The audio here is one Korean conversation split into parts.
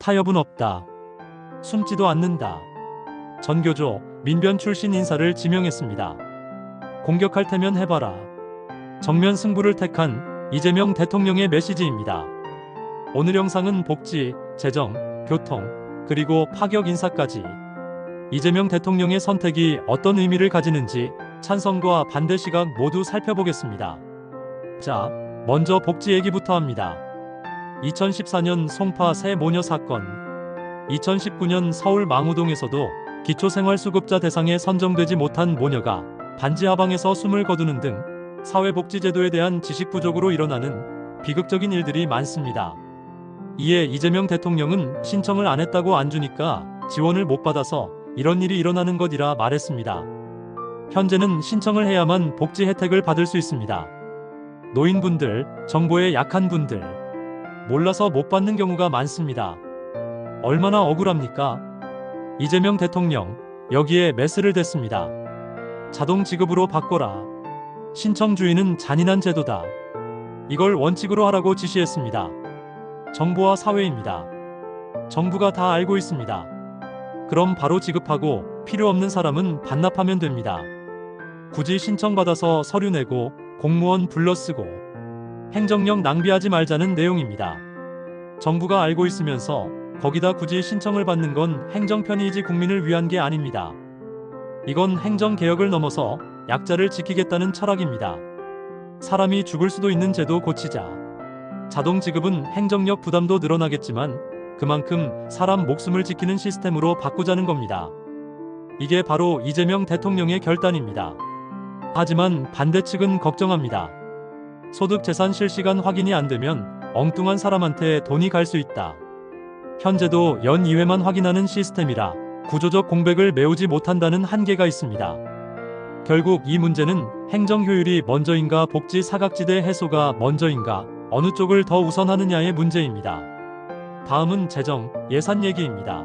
타협은 없다. 숨지도 않는다. 전교조 민변 출신 인사를 지명했습니다. 공격할 테면 해봐라. 정면 승부를 택한 이재명 대통령의 메시지입니다. 오늘 영상은 복지, 재정, 교통, 그리고 파격 인사까지 이재명 대통령의 선택이 어떤 의미를 가지는지 찬성과 반대 시각 모두 살펴보겠습니다. 자, 먼저 복지 얘기부터 합니다. 2014년 송파 새 모녀 사건, 2019년 서울 망우동에서도 기초생활수급자 대상에 선정되지 못한 모녀가 반지 하방에서 숨을 거두는 등 사회복지제도에 대한 지식 부족으로 일어나는 비극적인 일들이 많습니다. 이에 이재명 대통령은 신청을 안 했다고 안 주니까 지원을 못 받아서 이런 일이 일어나는 것이라 말했습니다. 현재는 신청을 해야만 복지 혜택을 받을 수 있습니다. 노인분들, 정보에 약한 분들, 몰라서 못 받는 경우가 많습니다. 얼마나 억울합니까? 이재명 대통령, 여기에 메스를 댔습니다. 자동 지급으로 바꿔라. 신청 주의는 잔인한 제도다. 이걸 원칙으로 하라고 지시했습니다. 정부와 사회입니다. 정부가 다 알고 있습니다. 그럼 바로 지급하고 필요 없는 사람은 반납하면 됩니다. 굳이 신청받아서 서류 내고 공무원 불러쓰고 행정력 낭비하지 말자는 내용입니다. 정부가 알고 있으면서 거기다 굳이 신청을 받는 건 행정 편의이지 국민을 위한 게 아닙니다. 이건 행정 개혁을 넘어서 약자를 지키겠다는 철학입니다. 사람이 죽을 수도 있는 제도 고치자. 자동 지급은 행정력 부담도 늘어나겠지만 그만큼 사람 목숨을 지키는 시스템으로 바꾸자는 겁니다. 이게 바로 이재명 대통령의 결단입니다. 하지만 반대 측은 걱정합니다. 소득 재산 실시간 확인이 안 되면 엉뚱한 사람한테 돈이 갈 수 있다. 현재도 연 2회만 확인하는 시스템이라 구조적 공백을 메우지 못한다는 한계가 있습니다. 결국 이 문제는 행정 효율이 먼저인가 복지 사각지대 해소가 먼저인가 어느 쪽을 더 우선하느냐의 문제입니다. 다음은 재정, 예산 얘기입니다.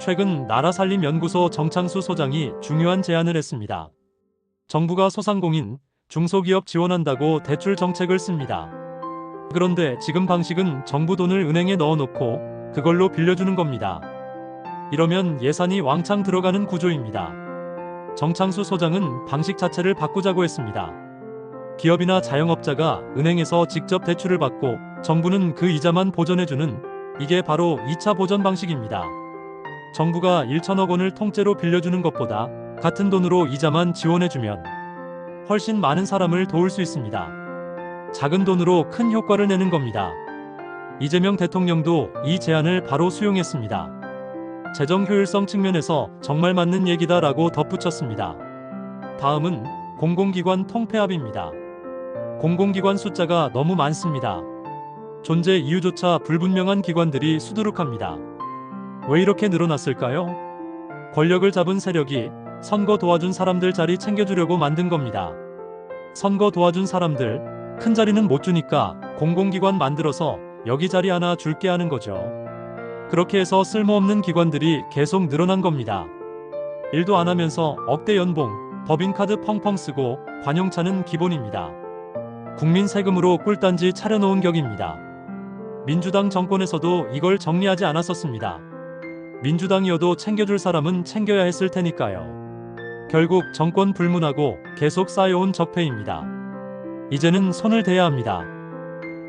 최근 나라살림연구소 정창수 소장이 중요한 제안을 했습니다. 정부가 소상공인, 중소기업 지원한다고 대출 정책을 씁니다. 그런데 지금 방식은 정부 돈을 은행에 넣어놓고 그걸로 빌려주는 겁니다. 이러면 예산이 왕창 들어가는 구조입니다. 정창수 소장은 방식 자체를 바꾸자고 했습니다. 기업이나 자영업자가 은행에서 직접 대출을 받고 정부는 그 이자만 보전해주는 이게 바로 2차 보전 방식입니다. 정부가 1천억 원을 통째로 빌려주는 것보다 같은 돈으로 이자만 지원해주면 훨씬 많은 사람을 도울 수 있습니다. 작은 돈으로 큰 효과를 내는 겁니다. 이재명 대통령도 이 제안을 바로 수용했습니다. 재정 효율성 측면에서 정말 맞는 얘기다라고 덧붙였습니다. 다음은 공공기관 통폐합입니다. 공공기관 숫자가 너무 많습니다. 존재 이유조차 불분명한 기관들이 수두룩합니다. 왜 이렇게 늘어났을까요? 권력을 잡은 세력이 선거 도와준 사람들 자리 챙겨주려고 만든 겁니다. 선거 도와준 사람들 큰 자리는 못 주니까 공공기관 만들어서 여기 자리 하나 줄게 하는 거죠. 그렇게 해서 쓸모없는 기관들이 계속 늘어난 겁니다. 일도 안 하면서 억대 연봉, 법인카드 펑펑 쓰고 관용차는 기본입니다. 국민 세금으로 꿀단지 차려놓은 격입니다. 민주당 정권에서도 이걸 정리하지 않았었습니다. 민주당이어도 챙겨줄 사람은 챙겨야 했을 테니까요. 결국 정권 불문하고 계속 쌓여온 적폐입니다. 이제는 손을 대야 합니다.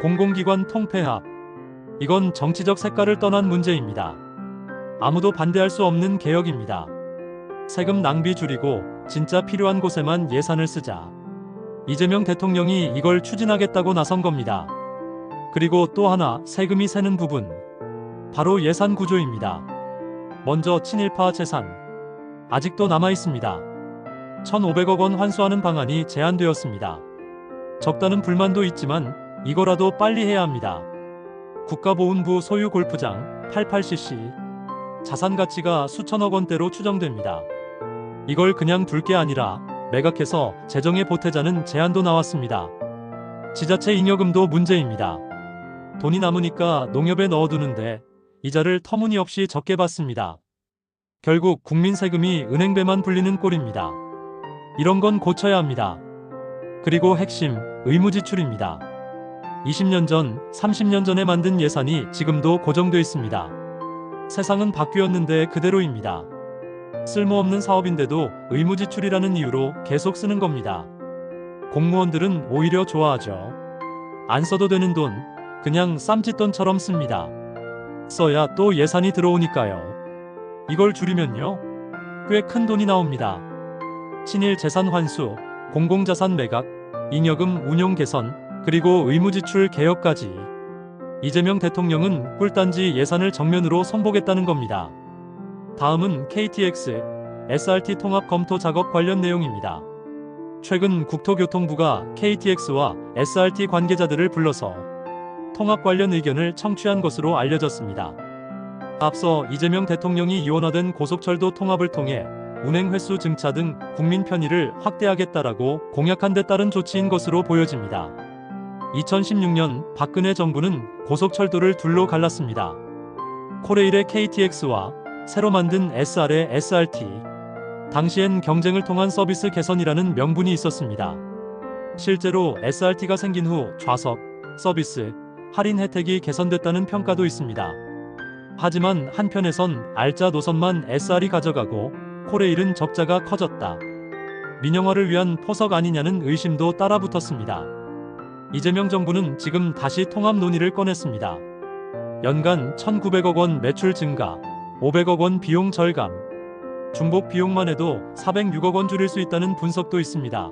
공공기관 통폐합. 이건 정치적 색깔을 떠난 문제입니다. 아무도 반대할 수 없는 개혁입니다. 세금 낭비 줄이고 진짜 필요한 곳에만 예산을 쓰자. 이재명 대통령이 이걸 추진하겠다고 나선 겁니다. 그리고 또 하나 세금이 새는 부분. 바로 예산 구조입니다. 먼저 친일파 재산. 아직도 남아 있습니다. 1,500억 원 환수하는 방안이 제안되었습니다. 적다는 불만도 있지만 이거라도 빨리 해야 합니다. 국가보훈부 소유 골프장 88cc 자산 가치가 수천억 원대로 추정됩니다. 이걸 그냥 둘 게 아니라 매각해서 재정에 보태자는 제안도 나왔습니다. 지자체 잉여금도 문제입니다. 돈이 남으니까 농협에 넣어두는데 이자를 터무니없이 적게 받습니다. 결국 국민 세금이 은행배만 불리는 꼴입니다. 이런 건 고쳐야 합니다. 그리고 핵심, 의무지출입니다. 20년 전, 30년 전에 만든 예산이 지금도 고정돼 있습니다. 세상은 바뀌었는데 그대로입니다. 쓸모없는 사업인데도 의무지출이라는 이유로 계속 쓰는 겁니다. 공무원들은 오히려 좋아하죠. 안 써도 되는 돈, 그냥 쌈짓돈처럼 씁니다. 써야 또 예산이 들어오니까요. 이걸 줄이면요. 꽤 큰 돈이 나옵니다. 친일 재산 환수, 공공자산 매각, 잉여금 운용 개선, 그리고 의무지출 개혁까지. 이재명 대통령은 꿀단지 예산을 정면으로 손보겠다는 겁니다. 다음은 KTX, SRT 통합 검토 작업 관련 내용입니다. 최근 국토교통부가 KTX와 SRT 관계자들을 불러서 통합 관련 의견을 청취한 것으로 알려졌습니다. 앞서 이재명 대통령이 이원화된 고속철도 통합을 통해 운행 횟수 증차 등 국민 편의를 확대하겠다라고 공약한 데 따른 조치인 것으로 보여집니다. 2016년 박근혜 정부는 고속철도를 둘로 갈랐습니다. 코레일의 KTX와 새로 만든 SR의 SRT. 당시엔 경쟁을 통한 서비스 개선이라는 명분이 있었습니다. 실제로 SRT가 생긴 후 좌석, 서비스, 할인 혜택이 개선됐다는 평가도 있습니다. 하지만 한편에선 알짜 노선만 SR이 가져가고 코레일은 적자가 커졌다. 민영화를 위한 포석 아니냐는 의심도 따라붙었습니다. 이재명 정부는 지금 다시 통합 논의를 꺼냈습니다. 연간 1,900억 원 매출 증가, 500억 원 비용 절감, 중복 비용만 해도 406억 원 줄일 수 있다는 분석도 있습니다.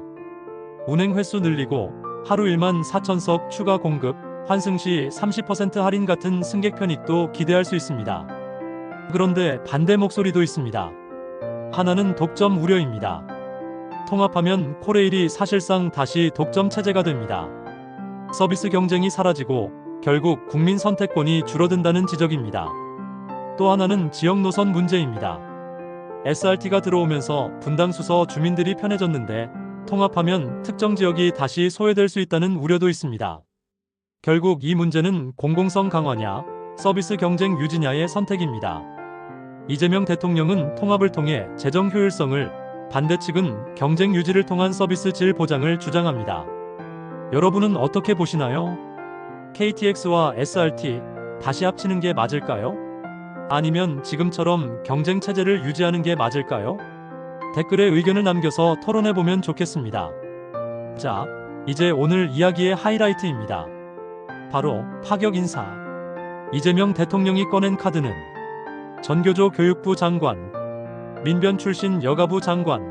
운행 횟수 늘리고 하루 1만 4천석 추가 공급, 환승 시 30% 할인 같은 승객 편익도 기대할 수 있습니다. 그런데 반대 목소리도 있습니다. 하나는 독점 우려입니다. 통합하면 코레일이 사실상 다시 독점 체제가 됩니다. 서비스 경쟁이 사라지고 결국 국민 선택권이 줄어든다는 지적입니다. 또 하나는 지역 노선 문제입니다. SRT가 들어오면서 분당 수서 주민들이 편해졌는데 통합하면 특정 지역이 다시 소외될 수 있다는 우려도 있습니다. 결국 이 문제는 공공성 강화냐, 서비스 경쟁 유지냐의 선택입니다. 이재명 대통령은 통합을 통해 재정 효율성을, 반대 측은 경쟁 유지를 통한 서비스 질 보장을 주장합니다. 여러분은 어떻게 보시나요? KTX와 SRT 다시 합치는 게 맞을까요? 아니면 지금처럼 경쟁 체제를 유지하는 게 맞을까요? 댓글에 의견을 남겨서 토론해 보면 좋겠습니다. 자, 이제 오늘 이야기의 하이라이트입니다. 바로 파격 인사. 이재명 대통령이 꺼낸 카드는 전교조 교육부 장관, 민변 출신 여가부 장관,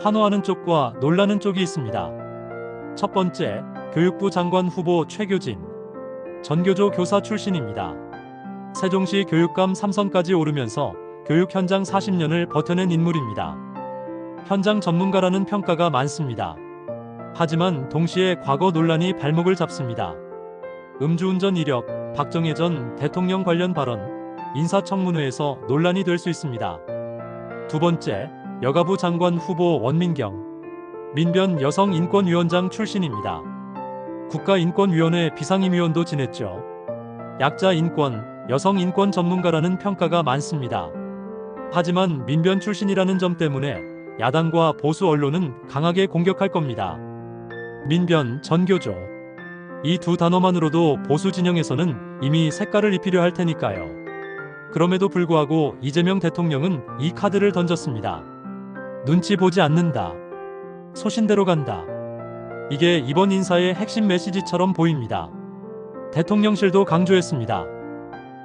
환호하는 쪽과 놀라는 쪽이 있습니다. 첫 번째, 교육부 장관 후보 최교진. 전교조 교사 출신입니다. 세종시 교육감 3선까지 오르면서 교육 현장 40년을 버텨낸 인물입니다. 현장 전문가라는 평가가 많습니다. 하지만 동시에 과거 논란이 발목을 잡습니다. 음주운전 이력, 박정혜 전 대통령 관련 발언, 인사청문회에서 논란이 될 수 있습니다. 두 번째, 여가부 장관 후보 원민경. 민변 여성인권위원장 출신입니다. 국가인권위원회 비상임위원도 지냈죠. 약자 인권, 여성 인권 전문가라는 평가가 많습니다. 하지만 민변 출신이라는 점 때문에 야당과 보수 언론은 강하게 공격할 겁니다. 민변, 전교조. 이 두 단어만으로도 보수 진영에서는 이미 색깔을 입히려 할 테니까요. 그럼에도 불구하고 이재명 대통령은 이 카드를 던졌습니다. 눈치 보지 않는다. 소신대로 간다. 이게 이번 인사의 핵심 메시지처럼 보입니다. 대통령실도 강조했습니다.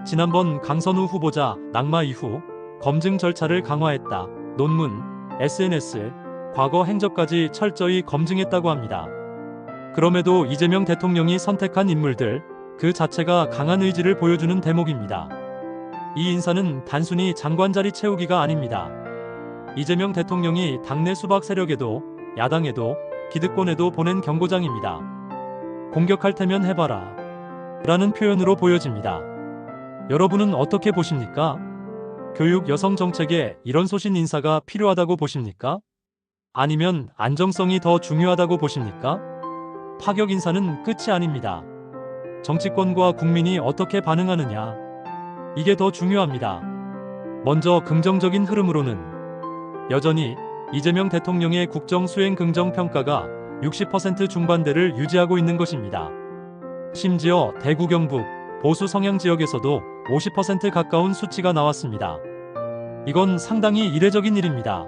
지난번 강선우 후보자 낙마 이후 검증 절차를 강화했다. 논문, SNS, 과거 행적까지 철저히 검증했다고 합니다. 그럼에도 이재명 대통령이 선택한 인물들, 그 자체가 강한 의지를 보여주는 대목입니다. 이 인사는 단순히 장관 자리 채우기가 아닙니다. 이재명 대통령이 당내 수박 세력에도 야당에도 기득권에도 보낸 경고장입니다. 공격할 테면 해봐라. 라는 표현으로 보여집니다. 여러분은 어떻게 보십니까? 교육 여성 정책에 이런 소신 인사가 필요하다고 보십니까? 아니면 안정성이 더 중요하다고 보십니까? 파격 인사는 끝이 아닙니다. 정치권과 국민이 어떻게 반응하느냐. 이게 더 중요합니다. 먼저 긍정적인 흐름으로는 여전히 이재명 대통령의 국정 수행 긍정 평가가 60% 중반대를 유지하고 있는 것입니다. 심지어 대구 경북 보수 성향 지역에서도 50% 가까운 수치가 나왔습니다. 이건 상당히 이례적인 일입니다.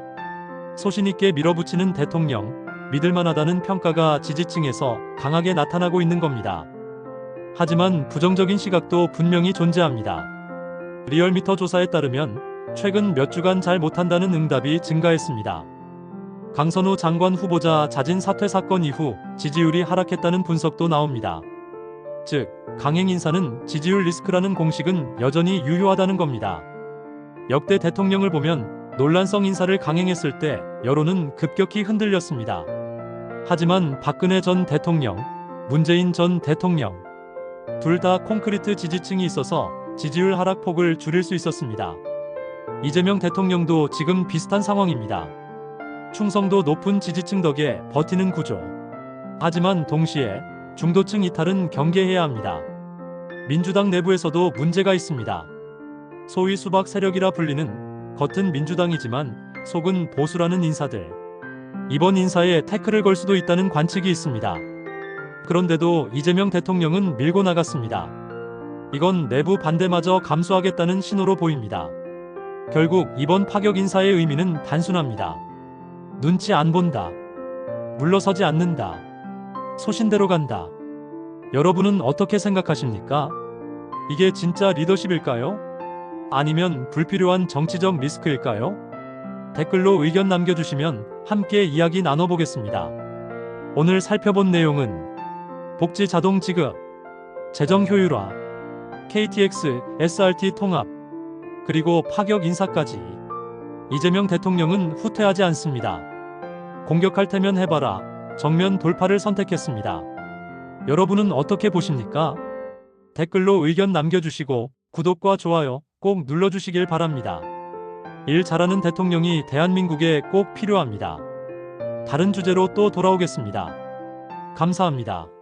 소신있게 밀어붙이는 대통령, 믿을만하다는 평가가 지지층에서 강하게 나타나고 있는 겁니다. 하지만 부정적인 시각도 분명히 존재합니다. 리얼미터 조사에 따르면 최근 몇 주간 잘 못한다는 응답이 증가했습니다. 강선우 장관 후보자 자진 사퇴 사건 이후 지지율이 하락했다는 분석도 나옵니다. 즉, 강행 인사는 지지율 리스크라는 공식은 여전히 유효하다는 겁니다. 역대 대통령을 보면 논란성 인사를 강행했을 때 여론은 급격히 흔들렸습니다. 하지만 박근혜 전 대통령, 문재인 전 대통령 둘 다 콘크리트 지지층이 있어서 지지율 하락폭을 줄일 수 있었습니다. 이재명 대통령도 지금 비슷한 상황입니다. 충성도 높은 지지층 덕에 버티는 구조. 하지만 동시에 중도층 이탈은 경계해야 합니다. 민주당 내부에서도 문제가 있습니다. 소위 수박 세력이라 불리는 겉은 민주당이지만 속은 보수라는 인사들. 이번 인사에 태클을 걸 수도 있다는 관측이 있습니다. 그런데도 이재명 대통령은 밀고 나갔습니다. 이건 내부 반대마저 감수하겠다는 신호로 보입니다. 결국 이번 파격 인사의 의미는 단순합니다. 눈치 안 본다. 물러서지 않는다. 소신대로 간다. 여러분은 어떻게 생각하십니까? 이게 진짜 리더십일까요? 아니면 불필요한 정치적 리스크일까요? 댓글로 의견 남겨주시면 함께 이야기 나눠보겠습니다. 오늘 살펴본 내용은 복지 자동 지급, 재정 효율화, KTX, SRT 통합, 그리고 파격 인사까지 이재명 대통령은 후퇴하지 않습니다. 공격할 테면 해봐라. 정면 돌파를 선택했습니다. 여러분은 어떻게 보십니까? 댓글로 의견 남겨주시고 구독과 좋아요 꼭 눌러주시길 바랍니다. 일 잘하는 대통령이 대한민국에 꼭 필요합니다. 다른 주제로 또 돌아오겠습니다. 감사합니다.